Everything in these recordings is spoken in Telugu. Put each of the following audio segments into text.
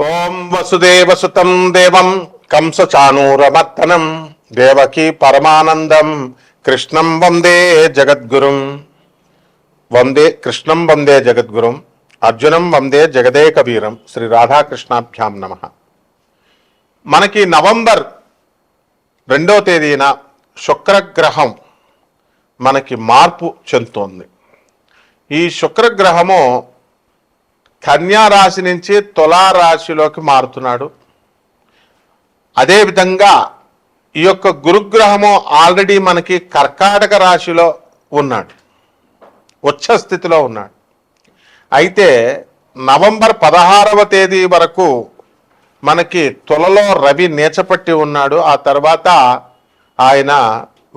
ఓం వసుదేవసుతం దేవం కంసచానూరమర్దనం దేవకీ పరమానందం కృష్ణం వందే జగద్గురుం. వందే కృష్ణం వందే జగద్గురుం అర్జునం వందే జగదే కబీరం శ్రీ రాధాకృష్ణాభ్యాం నమ. మనకి నవంబర్ రెండో తేదీన శుక్రగ్రహం మనకి మార్పు చెందుతోంది. ఈ శుక్రగ్రహము కన్యా రాశి నుంచి తులారాశిలోకి మారుతున్నాడు. అదేవిధంగా ఈ యొక్క గురుగ్రహము ఆల్రెడీ మనకి కర్కాటక రాశిలో ఉన్నాడు. ఉచ్చ స్థితిలో ఉన్నాడు. అయితే నవంబర్ పదహారవ తేదీ వరకు మనకి తులలో రవి నేచపట్టి ఉన్నాడు. ఆ తర్వాత ఆయన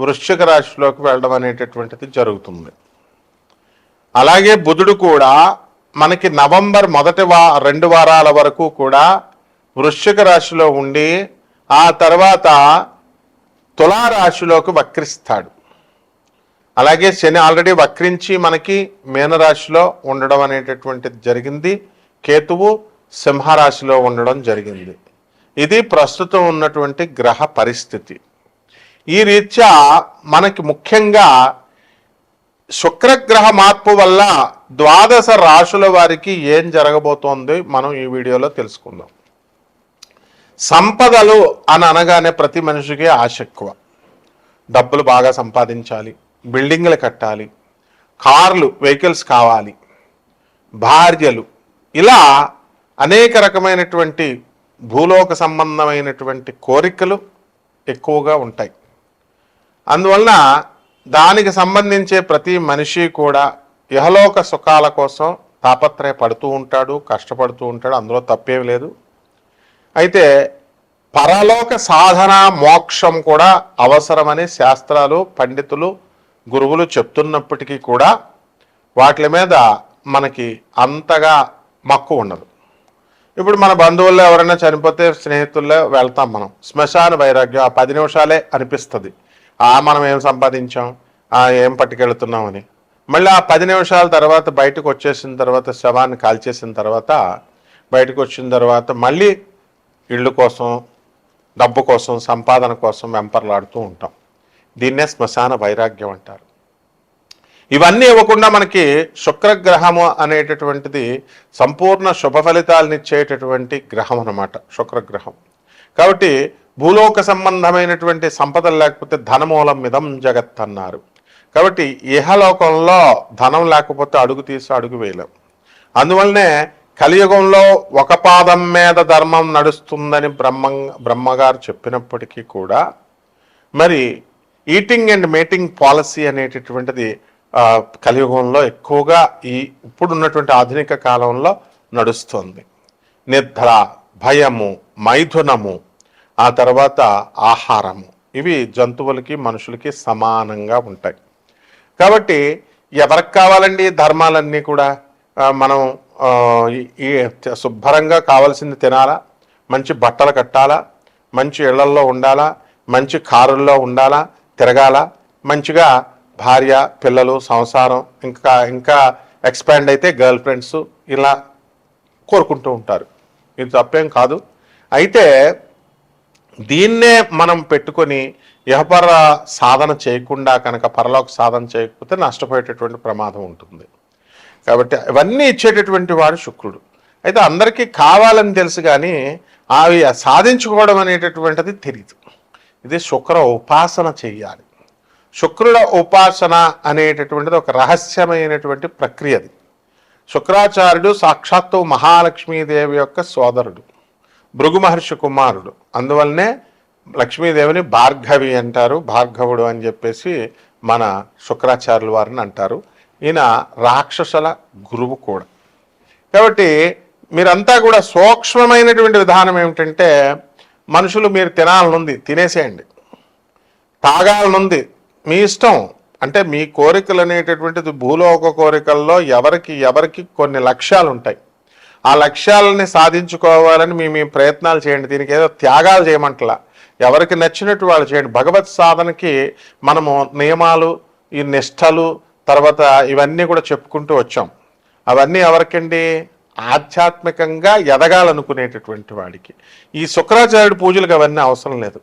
వృశ్చిక రాశిలోకి వెళ్ళడం అనేటటువంటిది జరుగుతుంది. అలాగే బుధుడు కూడా మనకి నవంబర్ మొదటి వా రెండు వారాల వరకు కూడా వృశ్చిక రాశిలో ఉండి ఆ తర్వాత తులారాశిలోకి వక్రిస్తాడు. అలాగే శని ఆల్రెడీ వక్రించి మనకి మీనరాశిలో ఉండడం అనేటటువంటిది జరిగింది. కేతువు సింహరాశిలో ఉండడం జరిగింది. ఇది ప్రస్తుతం ఉన్నటువంటి గ్రహ పరిస్థితి. ఈ రీత్యా మనకి ముఖ్యంగా శుక్రగ్రహ మార్పు వల్ల ద్వాదశ రాశుల వారికి ఏం జరగబోతోంది మనం ఈ వీడియోలో తెలుసుకుందాం. సంపదలు అని అనగానే ప్రతి మనిషికి ఆశ ఎక్కువ డబ్బులు బాగా సంపాదించాలి బిల్డింగ్లు కట్టాలి కార్లు వెహికల్స్ కావాలి భార్యలు ఇలా అనేక రకమైనటువంటి భూలోక సంబంధమైనటువంటి కోరికలు ఎక్కువగా ఉంటాయి. అందువలన దానికి సంబంధించే ప్రతి మనిషి కూడా ఇహలోక సుఖాల కోసం తాపత్రయపడుతూ ఉంటాడు కష్టపడుతూ ఉంటాడు అందులో తప్పేం లేదు. అయితే పరలోక సాధన మోక్షం కూడా అవసరమని శాస్త్రాలు పండితులు గురువులు చెప్తున్నప్పటికీ కూడా వాటి మీద మనకి అంతగా మక్కువ ఉండదు. ఇప్పుడు మన బంధువుల్లో ఎవరైనా చనిపోతే స్నేహితుల్లో వెళ్తాం మనం. శ్మశాన వైరాగ్యం ఆ పది నిమిషాలే అనిపిస్తుంది. ఆ మనం ఏం సంపాదించాం? ఆ ఏం పట్టుకెళ్తున్నామని. మళ్ళీ ఆ పది నిమిషాల తర్వాత బయటకు వచ్చేసిన తర్వాత శవాన్ని కాల్చేసిన తర్వాత బయటకు వచ్చిన తర్వాత మళ్ళీ ఇళ్ళు కోసం డబ్బు కోసం సంపాదన కోసం వెంపర్లాడుతూ ఉంటాం. దీన్నే శ్మశాన వైరాగ్యం అంటారు. ఇవన్నీ ఇవ్వకుండా మనకి శుక్రగ్రహము అనేటటువంటిది సంపూర్ణ శుభ ఫలితాలనిచ్చేటటువంటి గ్రహం అన్నమాట శుక్రగ్రహం. కాబట్టి భూలోక సంబంధమైనటువంటి సంపదలు లేకపోతే ధనమూలం మిదం జగత్ అన్నారు కాబట్టి ఇహలోకంలో ధనం లేకపోతే అడుగు తీసి అడుగు వేయలేం. అందువల్లనే కలియుగంలో ఒక పాదం మీద ధర్మం నడుస్తుందని బ్రహ్మ బ్రహ్మగారు చెప్పినప్పటికీ కూడా మరి ఈటింగ్ అండ్ మేటింగ్ పాలసీ అనేటటువంటిది కలియుగంలో ఎక్కువగా ఈ ఇప్పుడున్నటువంటి ఆధునిక కాలంలో నడుస్తుంది. నిద్ర భయము మైథునము ఆ తర్వాత ఆహారము. ఇవి జంతువులకి మనుషులకి సమానంగా ఉంటాయి. కాబట్టి ఎవరికి కావాలండి ధర్మాలన్నీ కూడా? మనం ఈ- ఈ శుభ్రంగా కావాల్సింది తినాలా? మంచి బట్టలు కట్టాలా? మంచి ఇళ్ళల్లో ఉండాలా? మంచి కారుల్లో ఉండాలా? తిరగాల? మంచిగా భార్య పిల్లలు సంసారం ఇంకా ఇంకా ఎక్స్పాండ్ అయితే గర్ల్ ఫ్రెండ్స్ ఇలా కోరుకుంటూ ఉంటారు. ఇది తప్పేం కాదు. అయితే దీన్నే మనం పెట్టుకొని వ్యాపార సాధన చేయకుండా కనుక పరలోక సాధన చేయకపోతే నష్టపోయేటటువంటి ప్రమాదం ఉంటుంది. కాబట్టి ఇవన్నీ ఇచ్చేటటువంటి వాడు శుక్రుడు. అయితే అందరికీ కావాలని తెలుసు కానీ అవి సాధించుకోవడం అనేటటువంటిది తెలియదు ఇది శుక్ర ఉపాసన చెయ్యాలి శుక్రుడ ఉపాసన అనేటటువంటిది ఒక రహస్యమైనటువంటి ప్రక్రియది. శుక్రాచార్యుడు సాక్షాత్తు మహాలక్ష్మీదేవి యొక్క సోదరుడు. భృగు మహర్షి కుమారుడు. అందువల్లనే లక్ష్మీదేవిని భార్గవి అంటారు భార్గవుడు అని చెప్పేసి మన శుక్రాచార్యుల వారిని అంటారు. ఈయన రాక్షసుల గురువు కూడా. కాబట్టి మీరంతా కూడా సూక్ష్మమైనటువంటి విధానం ఏమిటంటే మనుషులు మీరు తినాలనుంది తినేసేయండి. తాగాలనుంది మీ ఇష్టం. అంటే మీ కోరికలు అనేటటువంటిది భూలోక కోరికల్లో ఎవరికి ఎవరికి కొన్ని లక్ష్యాలు ఉంటాయి ఆ లక్ష్యాలని సాధించుకోవాలని మీ మీ ప్రయత్నాలు చేయండి. దీనికి ఏదో త్యాగాలు చేయమంటలా. ఎవరికి నచ్చినట్టు వాళ్ళు చేయండి. భగవత్ సాధనకి మనము నియమాలు ఈ నిష్టలు తర్వాత ఇవన్నీ కూడా చెప్పుకుంటూ వచ్చాం. అవన్నీ ఎవరికండి? ఆధ్యాత్మికంగా ఎదగాలనుకునేటటువంటి వాడికి. ఈ శుక్రాచార్యుడి పూజలకు అవన్నీ అవసరం లేదు.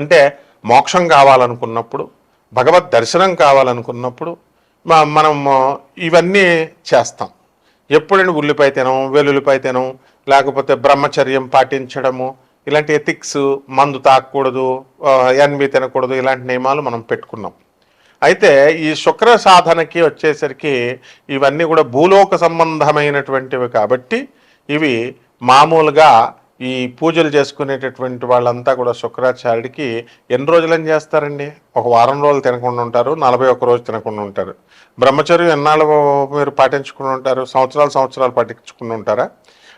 అంటే మోక్షం కావాలనుకున్నప్పుడు భగవత్ దర్శనం కావాలనుకున్నప్పుడు మనము మనం ఇవన్నీ చేస్తాం. ఎప్పుడైనా ఉల్లిపాయ తినం వెల్లుల్లిపాయ తినం లేకపోతే బ్రహ్మచర్యం పాటించడము ఇలాంటి ఎథిక్స్ మందు తాకూడదు ఎన్వి తినకూడదు ఇలాంటి నియమాలు మనం పెట్టుకున్నాం. అయితే ఈ శుక్ర సాధనకి వచ్చేసరికి ఇవన్నీ కూడా భూలోక సంబంధమైనటువంటివి కాబట్టి ఇవి మామూలుగా ఈ పూజలు చేసుకునేటటువంటి వాళ్ళంతా కూడా శుక్రాచార్యుడికి ఎన్ని రోజులని చేస్తారండి? ఒక వారం రోజులు తినకుండా ఉంటారు నలభై ఒక్క రోజు తినకుండా ఉంటారు. బ్రహ్మచర్యం ఎన్నాళ్ళు మీరు పాటించుకుని ఉంటారు? సంవత్సరాలు సంవత్సరాలు పాటించుకుని ఉంటారా?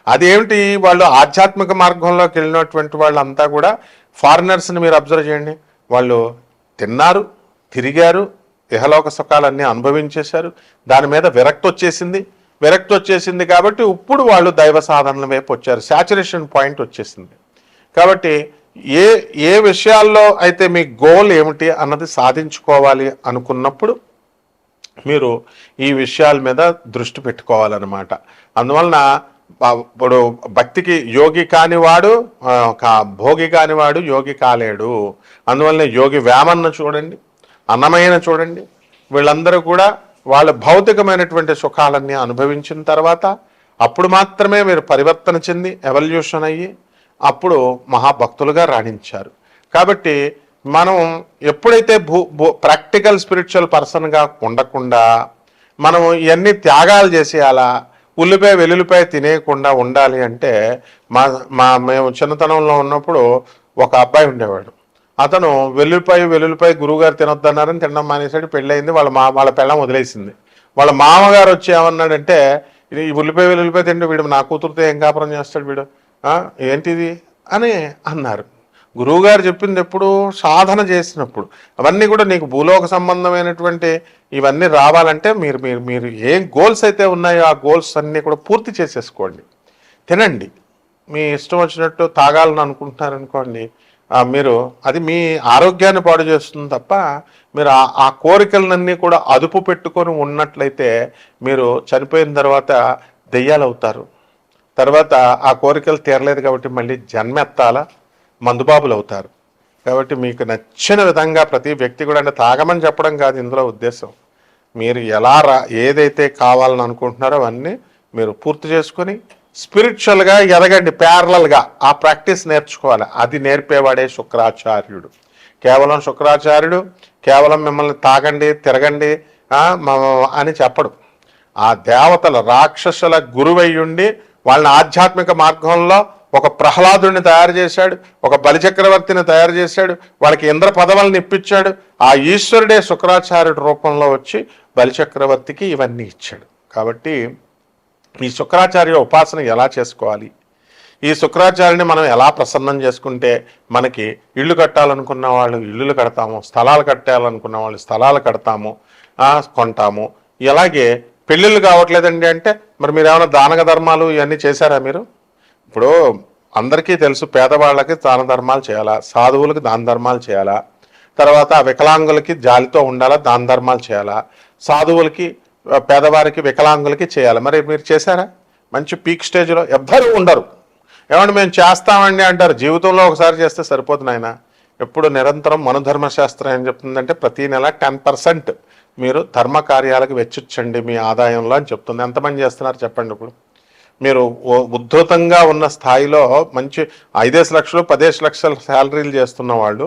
అదేమిటి వాళ్ళు ఆధ్యాత్మిక మార్గంలోకి వెళ్ళినటువంటి వాళ్ళంతా కూడా ఫారినర్స్ని మీరు అబ్జర్వ్ చేయండి. వాళ్ళు తిన్నారు తిరిగారు ఇహలోక సుఖాలన్నీ అనుభవించేశారు. దాని మీద విరక్తి వచ్చేసింది. విరక్తి వచ్చేసింది కాబట్టి ఇప్పుడు వాళ్ళు దైవ సాధనల వైపు వచ్చారు. శాచురేషన్ పాయింట్ వచ్చేసింది. కాబట్టి ఏ ఏ విషయాల్లో అయితే మీ గోల్ ఏమిటి అన్నది సాధించుకోవాలి అనుకున్నప్పుడు మీరు ఈ విషయాల మీద దృష్టి పెట్టుకోవాలన్నమాట. అందువలన ఇప్పుడు భక్తికి యోగి కానివాడు భోగి కానివాడు యోగి కాలేడు. అందువలన యోగి వేమన్న చూడండి అన్నమైన చూడండి. వీళ్ళందరూ కూడా వాళ్ళ భౌతికమైనటువంటి సుఖాలన్నీ అనుభవించిన తర్వాత అప్పుడు మాత్రమే మీరు పరివర్తన చెంది ఎవల్యూషన్ అయ్యి అప్పుడు మహాభక్తులుగా రాణించారు. కాబట్టి మనం ఎప్పుడైతే భూ భూ ప్రాక్టికల్ స్పిరిచువల్ పర్సన్గా ఉండకుండా మనం ఇవన్నీ త్యాగాలు చేసేయాలా ఉల్లిపాయ వెల్లుల్లిపాయ తినేయకుండా ఉండాలి అంటే మా మా మేము చిన్నతనంలో ఉన్నప్పుడు ఒక అబ్బాయి ఉండేవాడు. అతను వెల్లుల్లిపాయ వెల్లుల్లిపాయ గురువుగారు తినొద్దన్నారని తినడం మానేసాడు పెళ్ళయింది వాళ్ళ మా వాళ్ళ పెళ్ళం వదిలేసింది. వాళ్ళ మామగారు వచ్చి ఏమన్నాడంటే ఇది ఉల్లిపాయ వెల్లుల్లిపాయ తింటే వీడు నా కూతురుతో ఏం కాపురం చేస్తాడు వీడు? ఏంటిది? అని అన్నారు. గురువుగారు చెప్పింది ఎప్పుడు సాధన చేసినప్పుడు. అవన్నీ కూడా నీకు భూలోక సంబంధమైనటువంటి ఇవన్నీ రావాలంటే మీరు మీరు మీరు ఏం గోల్స్ అయితే ఉన్నాయో ఆ గోల్స్ అన్నీ కూడా పూర్తి చేసేసుకోండి. తినండి. మీ ఇష్టం వచ్చినట్టు తాగాలని అనుకుంటున్నారనుకోండి మీరు అది మీ ఆరోగ్యాన్ని పాడు చేస్తుంది తప్ప మీరు ఆ- ఆ కోరికలన్నీ కూడా అదుపు పెట్టుకొని ఉన్నట్లయితే మీరు చనిపోయిన తర్వాత దెయ్యాలు అవుతారు తర్వాత ఆ కోరికలు తీరలేదు కాబట్టి మళ్ళీ జన్మెత్తాల మందుబాబులు అవుతారు కాబట్టి మీకు నచ్చిన విధంగా ప్రతి వ్యక్తి కూడా అంటే తాగమని చెప్పడం కాదు ఇందులో ఉద్దేశం. మీరు ఎలా రా ఏదైతే కావాలని అనుకుంటున్నారో అవన్నీ మీరు పూర్తి చేసుకొని స్పిరిచువల్గా ఎదగండి ప్యారలల్గా. ఆ ప్రాక్టీస్ నేర్చుకోవాలి. అది నేర్పేవాడే శుక్రాచార్యుడు. కేవలం శుక్రాచార్యుడు కేవలం మిమ్మల్ని తాగండి తిరగండి మ- అని చెప్పడు. ఆ దేవతల రాక్షసుల గురువయ్యుండి వాళ్ళని ఆధ్యాత్మిక మార్గంలో ఒక ప్రహ్లాదుని తయారు చేశాడు ఒక బలిచక్రవర్తిని తయారు చేశాడు వాళ్ళకి ఇంద్ర పదవులను ఇప్పించాడు ఆ ఈశ్వరుడే శుక్రాచార్యుడి రూపంలో వచ్చి బలిచక్రవర్తికి ఇవన్నీ ఇచ్చాడు. కాబట్టి ఈ శుక్రాచార్య ఉపాసన ఎలా చేసుకోవాలి? ఈ శుక్రాచార్యుని మనం ఎలా ప్రసన్నం చేసుకుంటే మనకి ఇల్లు కట్టాలనుకున్న వాళ్ళు ఇల్లులు కడతాము స్థలాలు కట్టాలనుకున్న వాళ్ళు స్థలాలు కడతాము కొంటాము. ఇలాగే పెళ్ళిళ్ళు కావట్లేదండి అంటే మరి మీరు ఏమైనా దానక ధర్మాలు ఇవన్నీ చేశారా మీరు? ఇప్పుడు అందరికీ తెలుసు పేదవాళ్ళకి దాన ధర్మాలు చేయాలా సాధువులకు దాన ధర్మాలు చేయాలా తర్వాత వికలాంగులకి జాలితో ఉండాలా దాన ధర్మాలు చేయాలా సాధువులకి పేదవారికి వికలాంగులకి చేయాలి. మరి మీరు చేశారా? మంచి పీక్ స్టేజ్లో ఎవ్వరూ ఉండరు. ఏమంటే మేము చేస్తామండి అంటారు. జీవితంలో ఒకసారి చేస్తే సరిపోతుంది ఆయన ఎప్పుడు నిరంతరం మనధర్మశాస్త్రం ఏం చెప్తుందంటే ప్రతి నెల టెన్ పర్సెంట్ మీరు ధర్మ కార్యాలకు వెచ్చించండి మీ ఆదాయంలో అని చెప్తుంది. ఎంతమంది చేస్తున్నారు చెప్పండి ఇప్పుడు. మీరు ఉద్ధృతంగా ఉన్న స్థాయిలో మంచి ఐదేసి లక్షలు పదేసి లక్షల శాలరీలు చేస్తున్న వాళ్ళు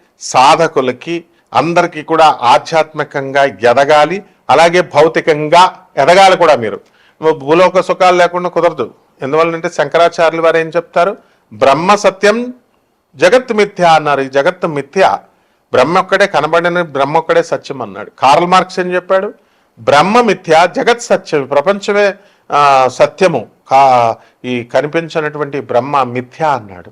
సాధకులకి అందరికీ కూడా ఆధ్యాత్మికంగా ఎదగాలి అలాగే భౌతికంగా ఎదగాలి కూడా మీరు. భూలోక సుఖాలు లేకుండా కుదరదు. ఎందువల్లంటే శంకరాచార్యులు వారు ఏం చెప్తారు? బ్రహ్మ సత్యం జగత్ మిథ్య అన్నారు. ఈ జగత్తు మిథ్య. బ్రహ్మ ఒక్కడే కనబడిన బ్రహ్మ ఒక్కడే సత్యం అన్నాడు. కార్ల్ మార్క్స్ ఏం చెప్పాడు? బ్రహ్మ మిథ్య జగత్ సత్యం ప్రపంచమే సత్యము. కా ఈ కనిపించినటువంటి బ్రహ్మ మిథ్య అన్నాడు.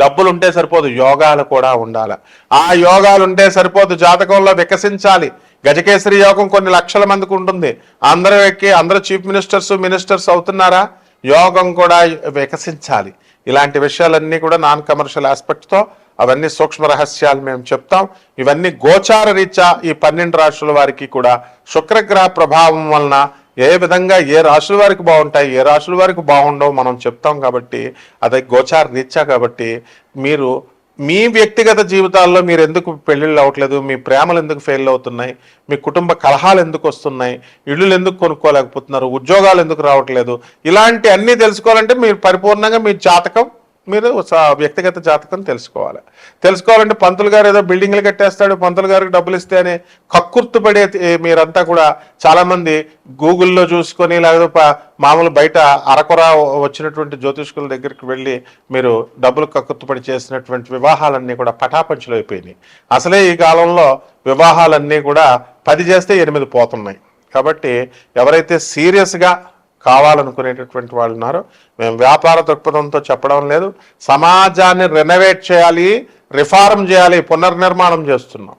డబ్బులు ఉంటే సరిపోదు యోగాలు కూడా ఉండాలి. ఆ యోగాలు ఉంటే సరిపోదు జాతకంలో వికసించాలి. గజకేసరి యోగం కొన్ని లక్షల మందికి ఉంటుంది. అందరూ ఎక్కి అందరూ చీఫ్ మినిస్టర్స్ మినిస్టర్స్ అవుతున్నారా? యోగం కూడా వికసించాలి. ఇలాంటి విషయాలన్నీ కూడా నాన్ కమర్షియల్ ఆస్పెక్ట్తో అవన్నీ సూక్ష్మ రహస్యాలు మేము చెప్తాం. ఇవన్నీ గోచార రీత్యా ఈ పన్నెండు రాష్ట్రాల వారికి కూడా శుక్రగ్రహ ప్రభావం వలన ఏ విధంగా ఏ రాశుల వారికి బాగుంటాయి ఏ రాశుల వారికి బాగుండవు మనం చెప్తాం కాబట్టి అదే గోచార రీత్యా కాబట్టి మీరు మీ వ్యక్తిగత జీవితాల్లో మీరు ఎందుకు పెళ్ళిళ్ళు అవ్వట్లేదు మీ ప్రేమలు ఎందుకు ఫెయిల్ అవుతున్నాయి మీ కుటుంబ కలహాలు ఎందుకు వస్తున్నాయి ఇళ్ళు ఎందుకు కొనుక్కోలేకపోతున్నారు ఉద్యోగాలు ఎందుకు రావట్లేదు ఇలాంటి అన్నీ తెలుసుకోవాలంటే మీరు పరిపూర్ణంగా మీ జాతకం మీరు స- వ్యక్తిగత జాతకం తెలుసుకోవాలి. తెలుసుకోవాలంటే పంతులు గారు ఏదో బిల్డింగ్లు కట్టేస్తాడు పంతులు గారికి డబ్బులు ఇస్తే అని కక్కుర్తు పడే మీరంతా కూడా చాలామంది గూగుల్లో చూసుకొని లేకపోతే మామూలు బయట అరకొర వచ్చినటువంటి జ్యోతిష్కుల దగ్గరికి వెళ్ళి మీరు డబ్బులు కక్కుర్తుపడి చేసినటువంటి వివాహాలన్నీ కూడా పటాపంచులు అయిపోయినాయి. అసలే ఈ కాలంలో వివాహాలన్నీ కూడా పది చేస్తే ఎనిమిది పోతున్నాయి. కాబట్టి ఎవరైతే సీరియస్గా కావాలనుకునేటటువంటి వాళ్ళు ఉన్నారు. మేము వ్యాపార దృక్పథంతో చెప్పడం లేదు. సమాజాన్ని రెనోవేట్ చేయాలి రిఫార్మ్ చేయాలి పునర్నిర్మాణం చేస్తున్నాం.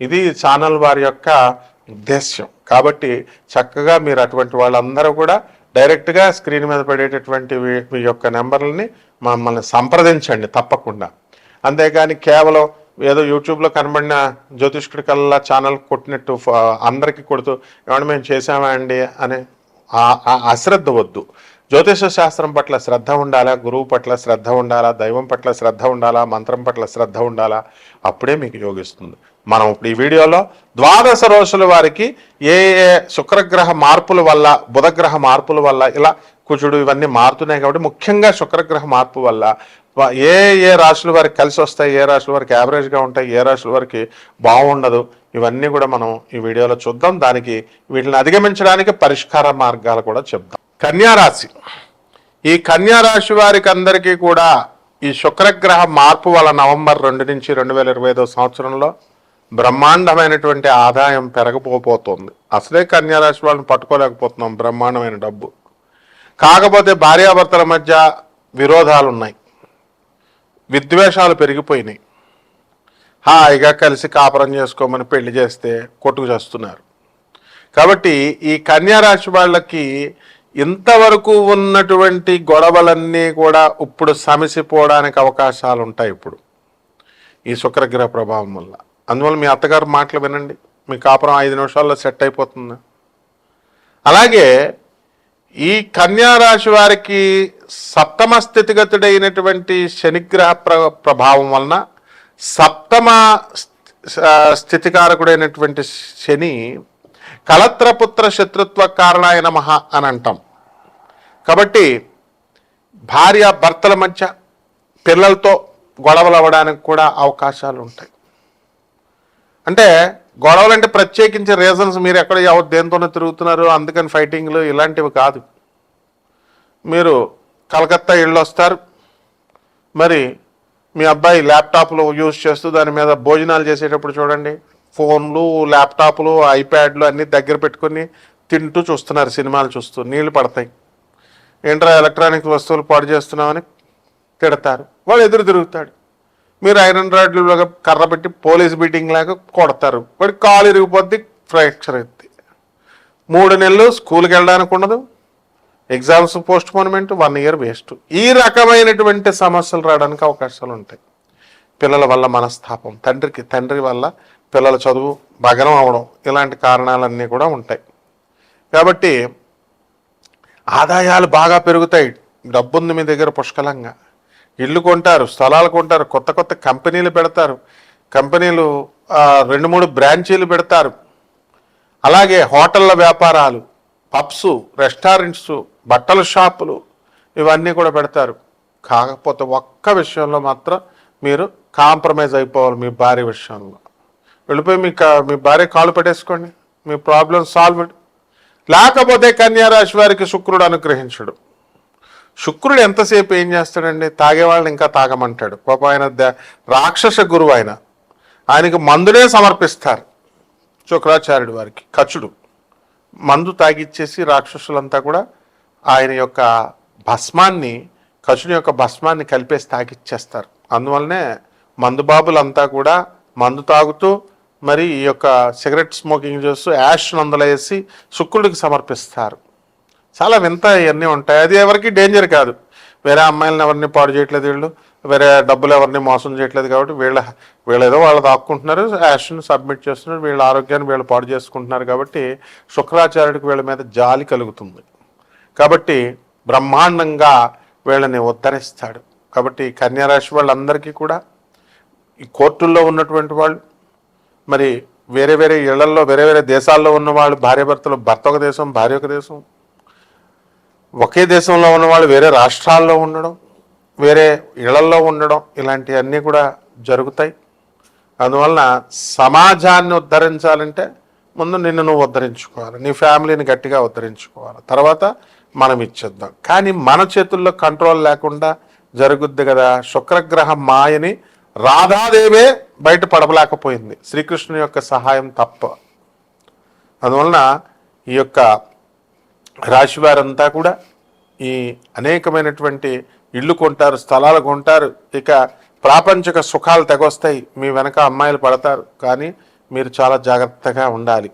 ఇది ఛానల్ వారి యొక్క ఉద్దేశ్యం. కాబట్టి చక్కగా మీరు అటువంటి వాళ్ళందరూ కూడా డైరెక్ట్గా స్క్రీన్ మీద పడేటటువంటి మీ యొక్క నెంబర్లని మమ్మల్ని సంప్రదించండి తప్పకుండా. అంతేగాని కేవలం ఏదో యూట్యూబ్లో కనబడిన జ్యోతిష్కుడి కల్లా ఛానల్ కొట్టినట్టు అందరికీ కొడుతూ ఏమన్నా మేము చేసామా అండి? అని అశ్రద్ధ వద్దు. జ్యోతిష శాస్త్రం పట్ల శ్రద్ధ ఉండాలా? గురువు పట్ల శ్రద్ధ ఉండాలా? దైవం పట్ల శ్రద్ధ ఉండాలా? మంత్రం పట్ల శ్రద్ధ ఉండాలా? అప్పుడే మీకు యోగిస్తుంది మనం ఇప్పుడు ఈ వీడియోలో ద్వాదశ రోజుల వారికి ఏ ఏ శుక్రగ్రహ మార్పుల వల్ల బుధగ్రహ మార్పుల వల్ల ఇలా కుజుడు ఇవన్నీ మారుతున్నాయి కాబట్టి ముఖ్యంగా శుక్రగ్రహ మార్పు వల్ల ఏ ఏ రాశుల వారికి కలిసి వస్తాయి? ఏ రాశుల వారికి యావరేజ్గా ఉంటాయి? ఏ రాశుల వారికి బాగుండదు? ఇవన్నీ కూడా మనం ఈ వీడియోలో చూద్దాం. దానికి వీటిని అధిగమించడానికి పరిష్కార మార్గాలు కూడా చెప్దాం. కన్యారాశి. ఈ కన్యారాశి వారికి అందరికీ కూడా ఈ శుక్రగ్రహ మార్పు వల్ల నవంబర్ రెండు నుంచి రెండు వేల ఇరవై ఐదో సంవత్సరంలో బ్రహ్మాండమైనటువంటి ఆదాయం పెరగపోతుంది అసలే కన్యారాశి వాళ్ళని పట్టుకోలేకపోతున్నాం బ్రహ్మాండమైన డబ్బు. కాకపోతే భార్యాభర్తల మధ్య విరోధాలు ఉన్నాయి. విద్వేషాలు పెరిగిపోయినాయి. హాయిగా కలిసి కాపురం చేసుకోమని పెళ్ళి చేస్తే కొట్టుకు చేస్తున్నారు. కాబట్టి ఈ కన్యారాశి వాళ్ళకి ఇంతవరకు ఉన్నటువంటి గొడవలన్నీ కూడా ఇప్పుడు సమసిపోవడానికి అవకాశాలు ఉంటాయి ఇప్పుడు. ఈ శుక్రగ్రహ ప్రభావం వల్ల. అందువల్ల మీ అత్తగారు మాటలు వినండి. మీ కాపురం ఐదు నిమిషాల్లో సెట్ అయిపోతుంది? అలాగే ఈ కన్యా రాశి వారికి సప్తమ స్థితిగతుడైనటువంటి శనిగ్రహ ప్ర ప్రభావం వలన సప్తమ స్థితికారకుడైనటువంటి శని కలత్రపుత్ర శత్రుత్వ కారణాయ మహా అని అంటాం. కాబట్టి భార్య భర్తల మధ్య పిల్లలతో గొడవలు అవ్వడానికి కూడా అవకాశాలు ఉంటాయి. అంటే గొడవలు అంటే ప్రత్యేకించి రీజన్స్ మీరు ఎక్కడ ఎవరు దేంతోనో తిరుగుతున్నారు అందుకని ఫైటింగ్లు ఇలాంటివి కాదు. మీరు కలకత్తా ఇళ్ళు వస్తారు మరి మీ అబ్బాయి ల్యాప్టాప్లు యూజ్ చేస్తూ దాని మీద భోజనాలు చేసేటప్పుడు చూడండి ఫోన్లు ల్యాప్టాప్లు ఐప్యాడ్లు అన్నీ దగ్గర పెట్టుకొని తింటూ చూస్తున్నారు సినిమాలు చూస్తూ నీళ్ళు పడతాయి. ఏంట్రా ఎలక్ట్రానిక్ వస్తువులు పాడు చేస్తున్నామని తిడతారు. వాడు ఎదురు తిరుగుతాడు. మీరు ఐరన్ రాడ్లు కర్ర పెట్టి పోలీస్ బీటింగ్ లాగా కొడతారు. వాడి కాలు ఇరిగిపోద్ది ఫ్రాక్చర్ అవుద్ది మూడు నెలలు స్కూల్కి వెళ్ళడానికి ఉండదు exams postponement one year waste ఈ రకమైనటువంటి సమస్యలు రావడానికి అవకాశాలు ఉంటాయి. పిల్లల వల్ల మనస్తాపం తండ్రికి తండ్రి వల్ల పిల్లల చదువు భగనం అవడం ఇలాంటి కారణాలన్నీ కూడా ఉంటాయి. కాబట్టి ఆదాయాలు బాగా పెరుగుతాయి. డబ్బుంది మీ దగ్గర పుష్కలంగా. ఇల్లు కొంటారు స్థలాలు కొంటారు కొత్త కొత్త కంపెనీలు పెడతారు. కంపెనీలు రెండు మూడు బ్రాంచీలు పెడతారు. అలాగే హోటళ్ళ వ్యాపారాలు పబ్స్ రెస్టారెంట్స్ బట్టల షాపులు ఇవన్నీ కూడా పెడతారు. కాకపోతే ఒక్క విషయంలో మాత్రం మీరు కాంప్రమైజ్ అయిపోవాలి మీ భార్య విషయంలో. వెళ్ళిపోయి మీ కా- మీ భార్య కాలు పెట్టేసుకోండి. మీ ప్రాబ్లం సాల్వ్డ్ లేకపోతే కన్యారాశి వారికి శుక్రుడు అనుగ్రహించడు. శుక్రుడు ఎంతసేపు ఏం చేస్తాడండి? తాగేవాళ్ళని ఇంకా తాగమంటాడు. పాప ఆయన ద- రాక్షస గురువు ఆయన. ఆయనకి మందునే సమర్పిస్తారు. శుక్రాచార్యుడు వారికి కచుడు మందు తాగిచ్చేసి రాక్షసులంతా కూడా ఆయన యొక్క భస్మాన్ని కసుని యొక్క భస్మాన్ని కలిపేసి తాగిచ్చేస్తారు. అందువల్లనే మందుబాబులంతా కూడా మందు తాగుతూ మరి ఈ యొక్క సిగరెట్ స్మోకింగ్ చేస్తూ యాష్ నందలేసి శుక్రుడికి సమర్పిస్తారు. చాలా వింత ఇవన్నీ ఉంటాయి. అది ఎవరికి డేంజర్ కాదు. వేరే అమ్మాయిలను ఎవరిని పాడు చేయట్లేదు వీళ్ళు. వేరే డబ్బులు ఎవరిని మోసం చేయట్లేదు కాబట్టి వీళ్ళ వీళ్ళు ఏదో వాళ్ళు దాక్కుంటున్నారు యాక్షన్ సబ్మిట్ చేస్తున్నారు వీళ్ళ ఆరోగ్యాన్ని వీళ్ళు పాడు చేసుకుంటున్నారు కాబట్టి శుక్రాచార్యుడికి వీళ్ళ మీద జాలి కలుగుతుంది. కాబట్టి బ్రహ్మాండంగా వీళ్ళని ఉద్ధరిస్తాడు. కాబట్టి కన్యారాశి వాళ్ళందరికీ కూడా ఈ కోర్టుల్లో ఉన్నటువంటి వాళ్ళు మరి వేరే వేరే ఇళ్ళల్లో వేరే వేరే దేశాల్లో ఉన్న వాళ్ళు భార్యాభర్తలు భర్త ఒక దేశం భార్య ఒక దేశం ఒకే దేశంలో ఉన్న వాళ్ళు వేరే రాష్ట్రాల్లో ఉండడం వేరే ఇళ్ళల్లో ఉండడం ఇలాంటివన్నీ కూడా జరుగుతాయి. అందువలన సమాజాన్ని ఉద్ధరించాలంటే ముందు నిన్ను నువ్వు ఉద్ధరించుకోవాలి. నీ ఫ్యామిలీని గట్టిగా ఉద్ధరించుకోవాలి. తర్వాత మనం ఇచ్చేద్దాం. కానీ మన చేతుల్లో కంట్రోల్ లేకుండా జరుగుద్ది కదా. శుక్రగ్రహ మాయని రాధాదేవే బయట పడవలేకపోయింది. శ్రీకృష్ణుని యొక్క సహాయం తప్ప. అందువలన ఈ యొక్క రాశి వారంతా కూడా ఈ అనేకమైనటువంటి ఇళ్ళు కొంటారు స్థలాలు కొంటారు ఇక ప్రాపంచిక సుఖాలు తెగొస్తాయి మీ వెనక అమ్మాయిలు పడతారు కానీ మీరు చాలా జాగ్రత్తగా ఉండాలి.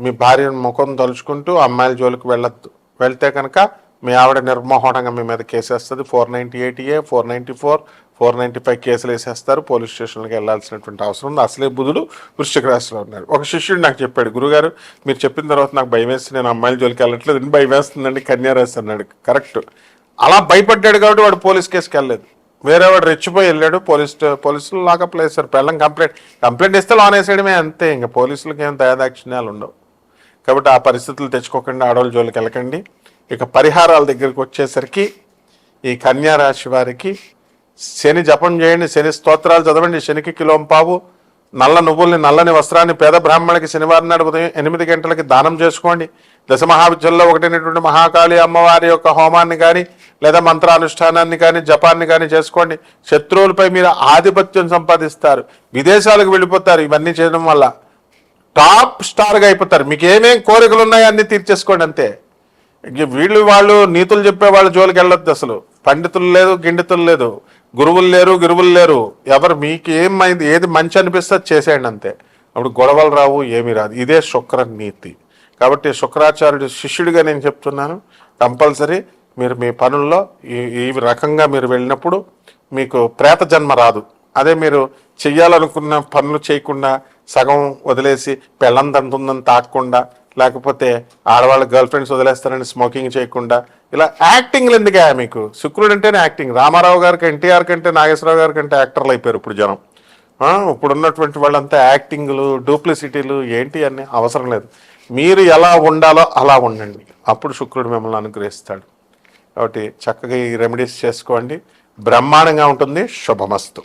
మీ భార్యను ముఖం తలుచుకుంటూ అమ్మాయిల జోలికి వెళ్ళొద్దు. వెళ్తే కనుక మీ ఆవిడ నిర్మోహణంగా మీ మీద కేసేస్తుంది. Four ninety eight A four ninety four four ninety five కేసులు వేసేస్తారు. పోలీస్ స్టేషన్కి వెళ్ళాల్సినటువంటి అవసరం ఉంది. అసలే బుధుడు వృశ్చిక రాశిలో ఉన్నారు ఒక శిష్యుడు నాకు చెప్పాడు గురుగారు మీరు చెప్పిన తర్వాత నాకు భయం వేసి నేను అమ్మాయిల జోలికి వెళ్ళట్లేదు. భయం వేస్తుందండి కన్యారాశి అన్నాడు. కరెక్ట్. అలా భయపడ్డాడు కాబట్టి వాడు పోలీస్ కేసుకి వెళ్ళలేదు. వేరే వాడు రెచ్చిపోయి వెళ్ళాడు పోలీస్ పోలీసులు లాకప్ వేశారు పెళ్ళం కంప్లైంట్ కంప్లైంట్ ఇస్తే లోన్ వేసేయడమే అంతే. ఇంకా పోలీసులకి ఏం దయాదాక్షిణ్యాలు ఉండవు. కాబట్టి ఆ పరిస్థితులు తెచ్చుకోకుండా ఆడవాళ్ళ జోలికి వెళ్ళకండి. ఇక పరిహారాల దగ్గరికి వచ్చేసరికి ఈ కన్యా రాశి వారికి శని జపం చేయండి శని స్తోత్రాలు చదవండి శనికి కిలోంపావు నల్ల నువ్వుల్ని నల్లని వస్త్రాన్ని పేద బ్రాహ్మణులకి శనివారం నాడు ఉదయం ఎనిమిది గంటలకి దానం చేసుకోండి. దశ మహావిద్యంలో ఒకటైనటువంటి మహాకాళి అమ్మవారి యొక్క హోమాన్ని కానీ లేదా మంత్రానుష్ఠానాన్ని కానీ జపాన్ని కానీ చేసుకోండి. శత్రువులపై మీరు ఆధిపత్యం సంపాదిస్తారు. విదేశాలకు వెళ్ళిపోతారు. ఇవన్నీ చేయడం వల్ల టాప్ స్టార్గా అయిపోతారు. మీకు ఏమేం కోరికలు ఉన్నాయో అన్నీ తీర్చేసుకోండి అంతే. వీళ్ళు వాళ్ళు నీతులు చెప్పే వాళ్ళు జోలికి వెళ్ళొద్దు అసలు. పండితులు లేదు గిండితులు లేదు. గురువులు లేరు గురువులు లేరు. ఎవరు మీకు ఏమైంది ఏది మంచి అనిపిస్తే చేసేయండి అంతే. అప్పుడు గొడవలు రావు ఏమీ రాదు. ఇదే శుక్ర నీతి. కాబట్టి శుక్రాచార్యుడు శిష్యుడిగా నేను చెప్తున్నాను. కంపల్సరీ మీరు మీ పనుల్లో ఈ ఈ రకంగా మీరు వెళ్ళినప్పుడు మీకు ప్రేత జన్మ రాదు. అదే మీరు చెయ్యాలనుకున్న పనులు చేయకుండా సగం వదిలేసి పెళ్ళం తంటుందని తాకకుండా లేకపోతే ఆడవాళ్ళ గర్ల్ ఫ్రెండ్స్ వదిలేస్తారని స్మోకింగ్ చేయకుండా ఇలా యాక్టింగ్లు ఎందుకే మీకు? శుక్రుడు అంటేనే యాక్టింగ్. రామారావు గారికి ఎన్టీఆర్ కంటే నాగేశ్వరరావు గారి కంటే యాక్టర్లు అయిపోయారు ఇప్పుడు జనం. ఇప్పుడున్నటువంటి వాళ్ళంతా యాక్టింగ్లు డూప్లిసిటీలు ఏంటి అని అవసరం లేదు. మీరు ఎలా ఉండాలో అలా ఉండండి. అప్పుడు శుక్రుడు మిమ్మల్ని అనుగ్రహిస్తాడు. కాబట్టి చక్కగా ఈ రెమెడీస్ చేసుకోండి. బ్రహ్మాండంగా ఉంటుంది. శుభమస్తు.